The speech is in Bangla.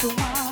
তোমার